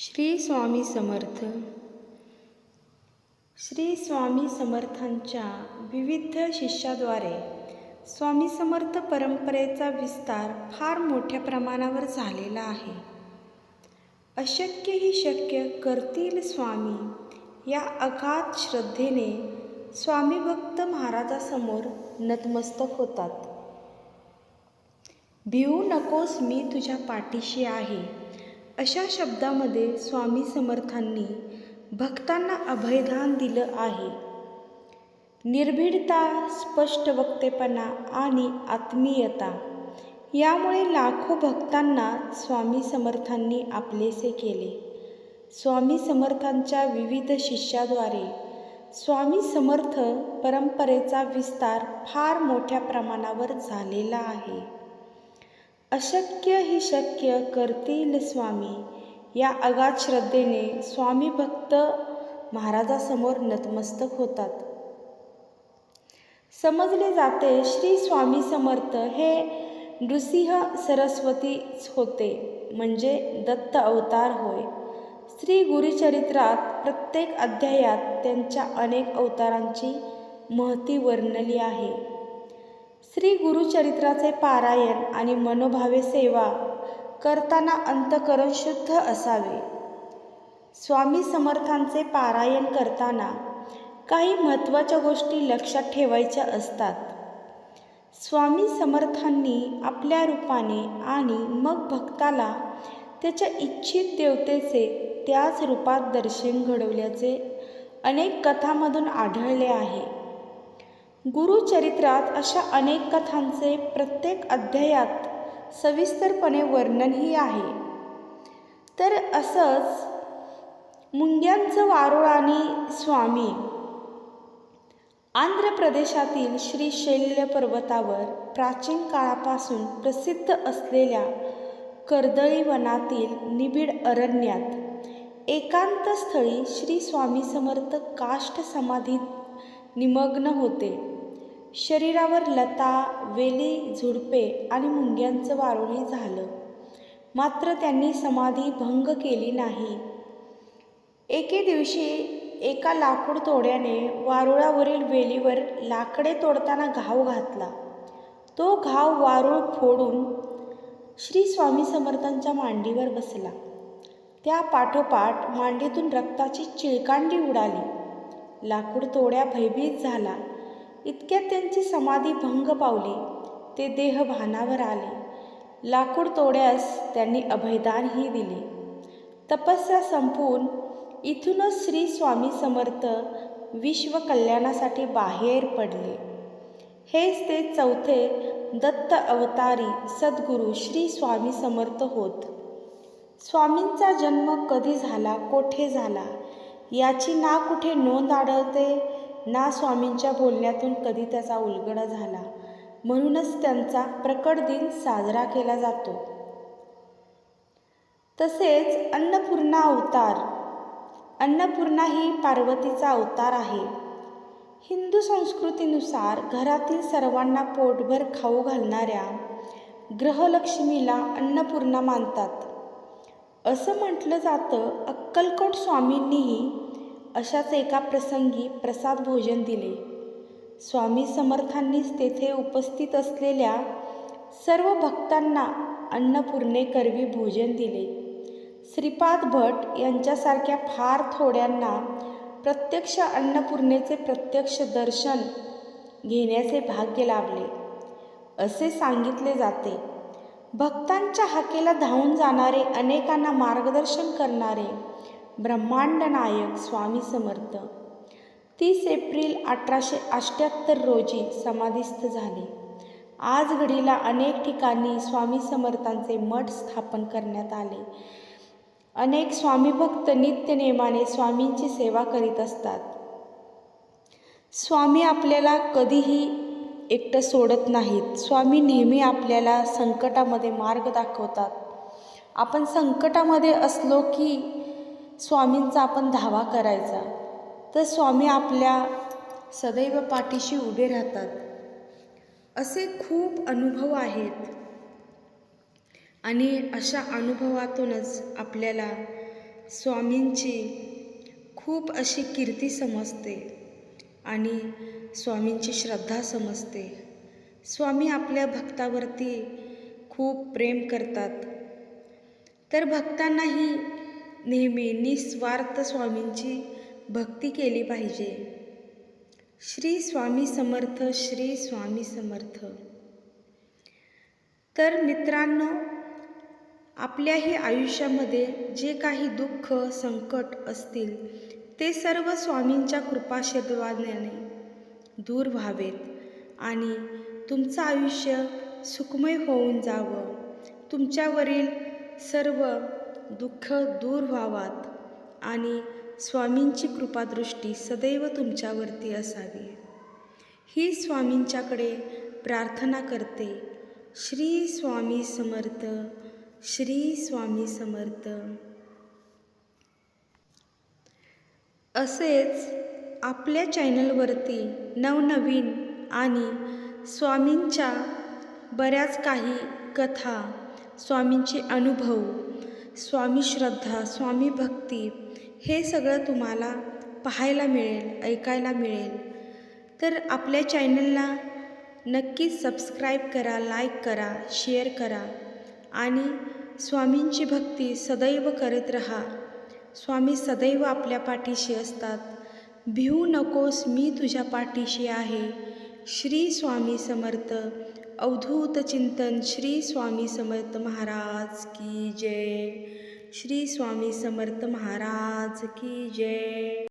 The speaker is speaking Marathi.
श्री स्वामी समर्थ. श्री स्वामी समर्थांच्या विविध शिष्याद्वारे स्वामी समर्थ परंपरेचा विस्तार फार मोठ्या प्रमाणावर झालेला आहे. अशक्य ही शक्य करतील स्वामी या अगाध श्रद्धेने स्वामी भक्त महाराजासमोर नतमस्तक होतात. भिवू नकोस मी तुझ्या पाठीशी आहे. अशा शब्दामध्ये स्वामी समर्थांनी भक्तांना अभयदान दिलं आहे. निर्भीडता स्पष्ट वक्तेपणा आणि आत्मीयता यामुळे लाखो भक्तांना स्वामी समर्थांनी आपलेसे केले. स्वामी समर्थांच्या विविध शिष्याद्वारे स्वामी समर्थ परंपरेचा विस्तार फार मोठ्या प्रमाणावर झालेला आहे. अशक्य ही शक्य करतील स्वामी. या अगाध श्रद्धेने स्वामी भक्त महाराजासमोर नतमस्तक होतात. समजले जाते श्री स्वामी समर्थ हे नृसिंह सरस्वतीच होते म्हणजे दत्त अवतार होय. श्री गुरुचरित्रात प्रत्येक अध्यायात त्यांच्या अनेक अवतारांची महती वर्णली आहे. श्री गुरुचरित्राचे पारायण आणि मनोभावे सेवा करताना अंतकरण शुद्ध असावे. स्वामी समर्थांचे पारायण करताना काही महत्त्वाच्या गोष्टी लक्षात ठेवायच्या असतात. स्वामी समर्थांनी आपल्या रूपाने आणि मग भक्ताला त्याच्या इच्छित देवतेचे त्याच रूपात दर्शन घडवल्याचे अनेक कथामधून आढळले आहे. गुरुचरित्रात अशा अनेक कथांचे प्रत्येक अध्यायात सविस्तरपणे वर्णनही आहे. तर असंच मुंग्यांचं वारुळानी आणि स्वामी आंध्र प्रदेशातील श्री शैल्य पर्वतावर प्राचीन काळापासून प्रसिद्ध असलेल्या कर्दळी वनातील निबिड अरण्यात एकांत स्थळी श्री स्वामी समर्थ काष्ठ समाधीत निमग्न होते. शरीरावर लता वेली झुडपे आणि मुंग्यांचं वारुळी झालं. मात्र त्यांनी समाधी भंग केली नाही. एके दिवशी एका लाकूड तोड्याने वारुळावरील वेलीवर लाकडे तोडताना घाव घातला. तो घाव वारूळ फोडून श्री स्वामी समर्थांच्या मांडीवर बसला. त्या पाठोपाठ मांडीतून रक्ताची चिळकांडी उडाली. लाकूड तोड्या भयभीत झाला. इतक्यात त्यांची समाधी भंग पावली. ते देह भानावर आले. लाकूड तोड्यास त्यांनी अभयदानही दिले. तपस्या संपून इथूनच श्री स्वामी समर्थ विश्व कल्याणासाठी बाहेर पडले. हेच ते चौथे दत्त अवतारी सद्गुरू श्री स्वामी समर्थ होत. स्वामींचा जन्म कधी झाला कोठे झाला याची ना कुठे नोंद आढळते? ना स्वामींच्या बोलण्यातून कधी त्याचा उलगडा झाला. म्हणूनच त्यांचा प्रकट दिन साजरा केला जातो. तसेच अन्नपूर्णा अवतार. अन्नपूर्णा ही पार्वतीचा अवतार आहे. हिंदू संस्कृतीनुसार घरातील सर्वांना पोटभर खाऊ घालणाऱ्या ग्रहलक्ष्मीला अन्नपूर्णा मानतात. असं म्हटलं जातं अक्कलकोट स्वामींनीही अशाच एका प्रसंगी प्रसाद भोजन दिले. स्वामी समर्थांनीच तेथे उपस्थित असलेल्या सर्व भक्तांना अन्नपूर्णेकरवी भोजन दिले. श्रीपाद भट यांच्यासारख्या फार थोड्यांना प्रत्यक्ष अन्नपूर्णेचे प्रत्यक्ष दर्शन घेण्याचे भाग्य लाभले. असे सांगितले जाते. भक्तांच्या हाकेला धावून जाणारे अनेकांना मार्गदर्शन करणारे ब्रह्मांड नायक स्वामी समर्थ. तीस एप्रिल अठराशे अठ्ठ्याहत्तर रोजी समाधीस्थ झाले. आज घडीला अनेक ठिकाणी स्वामी समर्थांचे मठ स्थापन करण्यात आले. अनेक स्वामी भक्त नित्यनेमाने स्वामींची सेवा करीत असतात. स्वामी आपल्याला कधीही एकटं सोडत नाहीत. स्वामी नेहमी आपल्याला संकटामध्ये मार्ग दाखवतात. आपण संकटामध्ये असलो की स्वामींचा आपण धावा करायचा. तर स्वामी आपल्या सदैव पाठीशी उभे राहतात. असे खूप अनुभव आहेत. आणि अशा अनुभवातूनच आपल्याला स्वामींची खूप अशी कीर्ती समजते आणि स्वामींची श्रद्धा समजते. स्वामी आपल्या भक्तावरती खूप प्रेम करतात. तर भक्तांनाही नेहमी निस्वार्थ स्वामींची भक्ती केली पाहिजे. श्री स्वामी समर्थ श्री स्वामी समर्थ. तर मित्रांनो आपल्याही आयुष्यामध्ये जे काही दुःख संकट असतील ते सर्व स्वामींच्या कृपाशीर्वादाने दूर व्हावेत आणि तुमचं आयुष्य सुखमय होऊन जावं. तुमच्यावरील सर्व दुःख दूर व्हावात आणि स्वामींची कृपादृष्टी सदैव तुमच्यावरती असावी. ही स्वामींच्याकडे प्रार्थना करते. श्री स्वामी समर्थ श्री स्वामी समर्थ. असेच आपल्या चॅनलवरती नवनवीन आणि स्वामींच्या बऱ्याच काही कथा स्वामींचे अनुभव स्वामी श्रद्धा स्वामी भक्ती हे सगळं तुम्हाला पाहायला मिळेल ऐकायला मिळेल. तर आपल्या चॅनलला नक्कीच सबस्क्राईब करा लाईक करा शेअर करा आणि स्वामींची भक्ती सदैव करत रहा. स्वामी सदैव आपल्या पाठीशी असतात. भिवू नकोस मी तुझ्या पाठीशी आहे. श्री स्वामी समर्थ. अवधूत चिंतन श्री स्वामी समर्थ महाराज की जय. श्री स्वामी समर्थ महाराज की जय.